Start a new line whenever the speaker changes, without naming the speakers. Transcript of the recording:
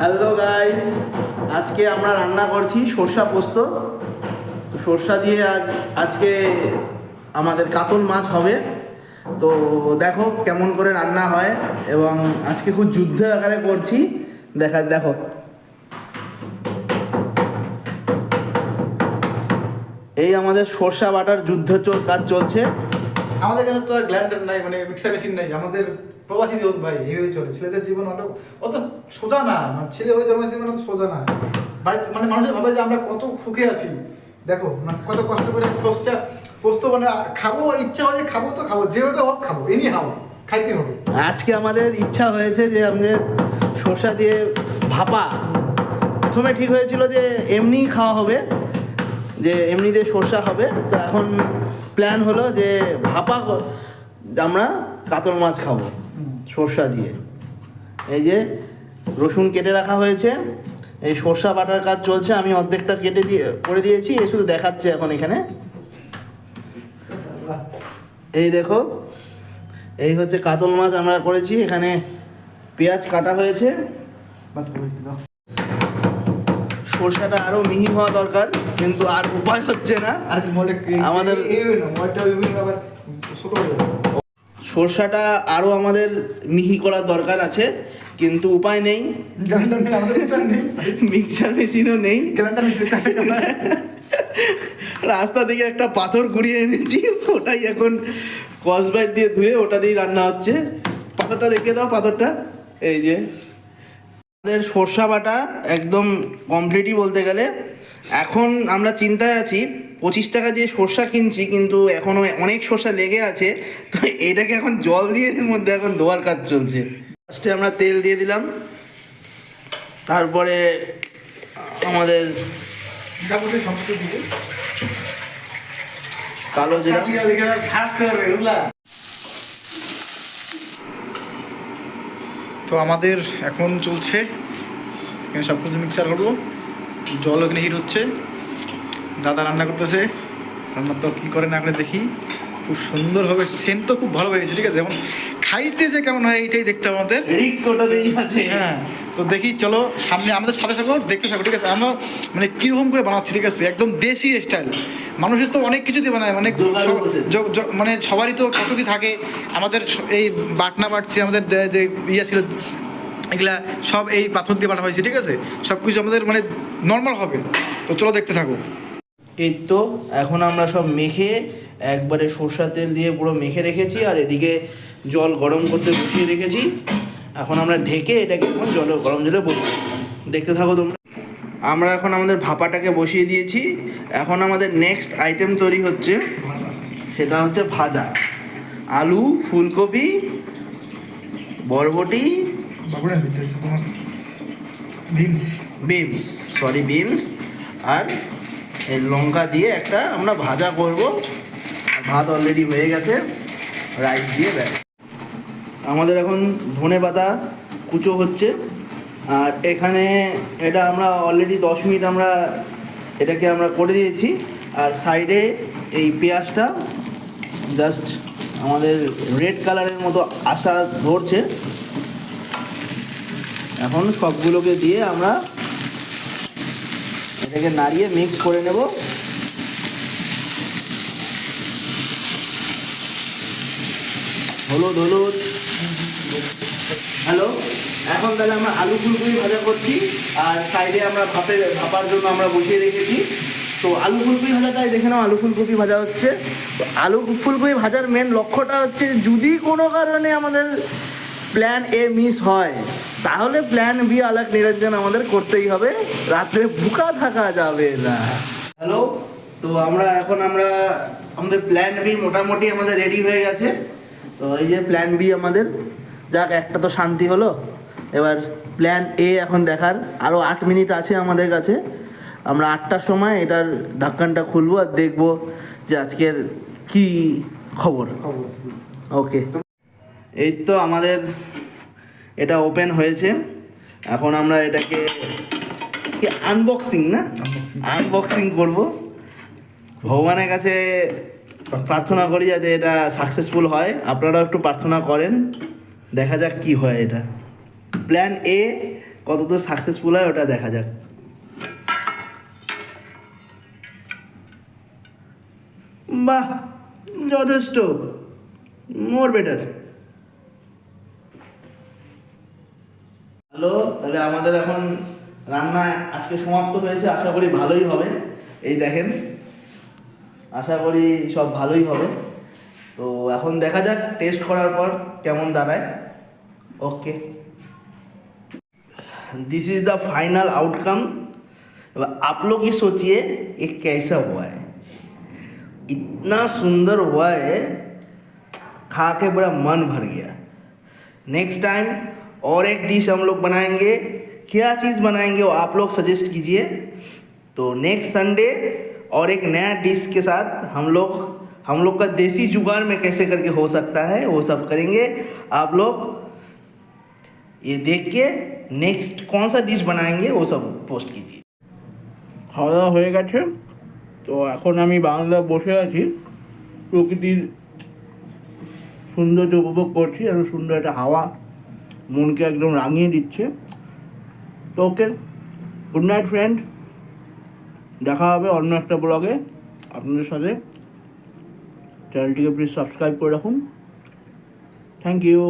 Hello guys আজকে আমরা রান্না করছি সর্ষা পোস্ত। তো সর্ষা দিয়ে আজ, আজকে আমাদের কাতল মাছ হবে। তো দেখো কেমন করে রান্না হয় এবং আজকে খুব যুদ্ধ আকারে করছি। দেখা, দেখো। এই আমাদের সর্ষা বাটার যুদ্ধ কাজ চলছে।
আমাদের কাছে তো আর গ্ল্যান্ডার নাই মানে মিক্সার মেশিন নাই। আমাদের প্রবাসী জীবন ভাই এইভাবে চলে। ছেলেদের জীবন অত অত সোজা না। মানে ছেলে হয়ে জন্মেছে মানে সোজা না। মানে মানুষের ভাবে যে আমরা কত খুকে আছি। দেখো মানে কত কষ্ট করে পোস্তা, পোস্ত মানে খাব, ইচ্ছা হয় যে খাব তো খাব, যেভাবে হোক খাব এনি হাও খাইতে হবে।
আজকে আমাদের ইচ্ছা হয়েছে যে আমাদের সর্ষা দিয়ে ভাপা। প্রথমে ঠিক হয়েছিল যে এমনিই খাওয়া হবে, যে এমনিতে সর্ষা হবে। তো এখন প্ল্যান হলো যে ভাপা, আমরা কাতল মাছ খাব। সর্ষা দিয়ে এই যে রসুন কেটে রাখা হয়েছে এই সর্ষা বাটার কাজ চলছে আমি অর্ধেকটা কেটে দিয়ে করে দিয়েছি এ শুধু দেখাচ্ছে এখন এখানে এই দেখো এই হচ্ছে কাতল মাছ আমরা করেছি এখানে পেঁয়াজ কাটা হয়েছে সরষাটা আরও মিহি হওয়া দরকার কিন্তু আর উপায় হচ্ছে না
আর কি মলে
আমাদের- সরষাটা আরও আমাদের মিহি করার দরকার আছে কিন্তু উপায় নেই।
মিক্সার
মেশিনও নেই। রাস্তা থেকে একটা পাথর ঘুরিয়ে এনেছি ওটাই এখন কসবাইট দিয়ে ধুয়ে ওটা দিয়েই রান্না হচ্ছে। পাথরটা দেখে দাও পাথরটা। এই যে। আমাদের সর্ষা বাটা একদম কমপ্লিটই বলতে গেলে। এখন আমরা চিন্তায় আছি পঁচিশ টাকা দিয়ে সর্ষা কিনছি কিন্তু এখনও অনেক সর্ষা লেগে আছে তো এটাকে এখন জল দিয়ে এর মধ্যে এখন ধোয়ার কাজ চলছে। ফার্স্টে আমরা তেল দিয়ে দিলাম তারপরে আমাদের কালো জিরা।
তো আমাদের এখন চলছে এখানে সব কিছু মিক্সার করব। জল ওখানে হিট হচ্ছে। দাদা রান্না করতেছে। রান্না তো কী করে না করে দেখি। খুব সুন্দরভাবে সেন্ট তো খুব ভালো হয়েছে ঠিক আছে? যেমন খাইতে যে কেমন হয় এইটাই দেখতে হবে আমাদের। হ্যাঁ তো দেখি চলো সামনে আমাদের সাথে থাকো দেখতে থাকো ঠিক আছে? আমরা মানে কীরকম করে বানাচ্ছি ঠিক আছে? একদম দেশি স্টাইল মানুষের তো অনেক কিছু দিয়ে বানায় মানে মানে সবারই তো কত কি থাকে। আমাদের এই বাটনা বাটছি আমাদের যে ইয়ে ছিল এগুলা সব এই পাথর দিয়ে বাটা হয়েছে ঠিক আছে? সব কিছু আমাদের মানে নর্মাল হবে। তো চলো দেখতে থাকো।
এই তো এখন আমরা সব মেখে একবারে সরষা তেল দিয়ে পুরো মেখে রেখেছি আর এদিকে জল গরম করতে বসিয়ে রেখেছি। এখন আমরা ঢেকে এটাকে এখন জলে গরম জলে বসবো দেখতে থাকো তোমরা। আমরা এখন আমাদের ভাপাটাকে বসিয়ে দিয়েছি। এখন আমাদের নেক্সট আইটেম তৈরি হচ্ছে সেটা হচ্ছে ভাজা। আলু ফুলকপি বরবটি
ভিমস
বিমস সরি বিমস আর এই লঙ্কা দিয়ে একটা আমরা ভাজা করব। ভাত অলরেডি হয়ে গেছে। রাইস দিয়ে ব্যাস। আমাদের এখন ধনে পাতা কুচো হচ্ছে। আর এখানে এটা আমরা অলরেডি দশ মিনিট আমরা এটাকে আমরা করে দিয়েছি। আর সাইডে এই পেঁয়াজটা জাস্ট আমাদের রেড কালারের মতো আসা ধরছে। এখন সবগুলোকে দিয়ে আমরা এটাকে নাড়িয়ে মিক্স করে নেব। হলুদ হলুদ। হ্যালো এখন তাহলে আমরা আলু ফুলকপি ভাজা করছি, আর সাইডে আমরা ভাপের ভাপার জন্য আমরা বসিয়ে রেখেছি। তো আলু ফুলকপি ভাজাটাই দেখে নাও, আলু ফুলকপি ভাজা হচ্ছে। আলু ফুলকপি ভাজার মেন লক্ষ্যটা হচ্ছে যদি কোনো কারণে আমাদের প্ল্যান এ মিস হয় তাহলে প্ল্যান বি আলাক নিরঞ্জন আমাদের করতেই হবে। রাত্রে বুকা থাকা যাবে না। হ্যালো তো আমরা এখন আমরা আমাদের প্ল্যান বি মোটামুটি আমাদের রেডি হয়ে গেছে। তো এই যে প্ল্যান বি আমাদের যাক একটা তো শান্তি হলো। এবার প্ল্যান এ এখন দেখার। আরও আট মিনিট আছে আমাদের কাছে। আমরা আটটার সময় এটার ঢাক্কানটা খুলবো আর দেখব যে আজকের কি খবর।
খবর
ওকে এই তো আমাদের এটা ওপেন হয়েছে। এখন আমরা এটাকে আনবক্সিং না? আনবক্সিং করব। ভগবানের কাছে প্রার্থনা করি যাতে এটা সাকসেসফুল হয়। আপনারাও একটু প্রার্থনা করেন। দেখা যাক কি হয় এটা। প্ল্যান এ কতদূর সাকসেসফুল হয় ওটা দেখা যাক। বাহ যথেষ্ট। মোর বেটার হ্যালো তাহলে আমাদের এখন রান্না আজকে সমাপ্ত হয়েছে আশা করি ভালোই হবে এই দেখেন আশা করি সব ভালোই হবে তো এখন দেখা যাক টেস্ট করার পর কেমন দাঁড়ায় okay this is the final outcome आप लोग ही सोचिए ये कैसा हुआ है इतना सुंदर हुआ है खा के बड़ा मन भर गया नेक्स्ट टाइम और एक डिश हम लोग बनाएंगे क्या चीज़ बनाएंगे वो आप लोग सजेस्ट कीजिए तो नेक्स्ट संडे और एक नया डिश के साथ हम लोग हम लोग का देसी जुगाड़ में कैसे करके हो सकता है वो सब करेंगे आप लोग ये देख के नेक्स्ट कौन सा डिश बनाएंगे वो सब पोस्ट कीजिए খাওয়া দাওয়া হয়ে গেছে তো এখন আমি বাংলা বসে আছি প্রকৃতির সৌন্দর্য উপভোগ করছি আর সুন্দর একটা হাওয়া মনকে একদম রাঙিয়ে দিচ্ছে। তো ওকে গুড নাইট ফ্রেন্ড দেখা হবে অন্য একটা ব্লগে আপনাদের সাথে। চ্যানেলটিকে প্লিজ সাবস্ক্রাইব করে রাখুন। Thank you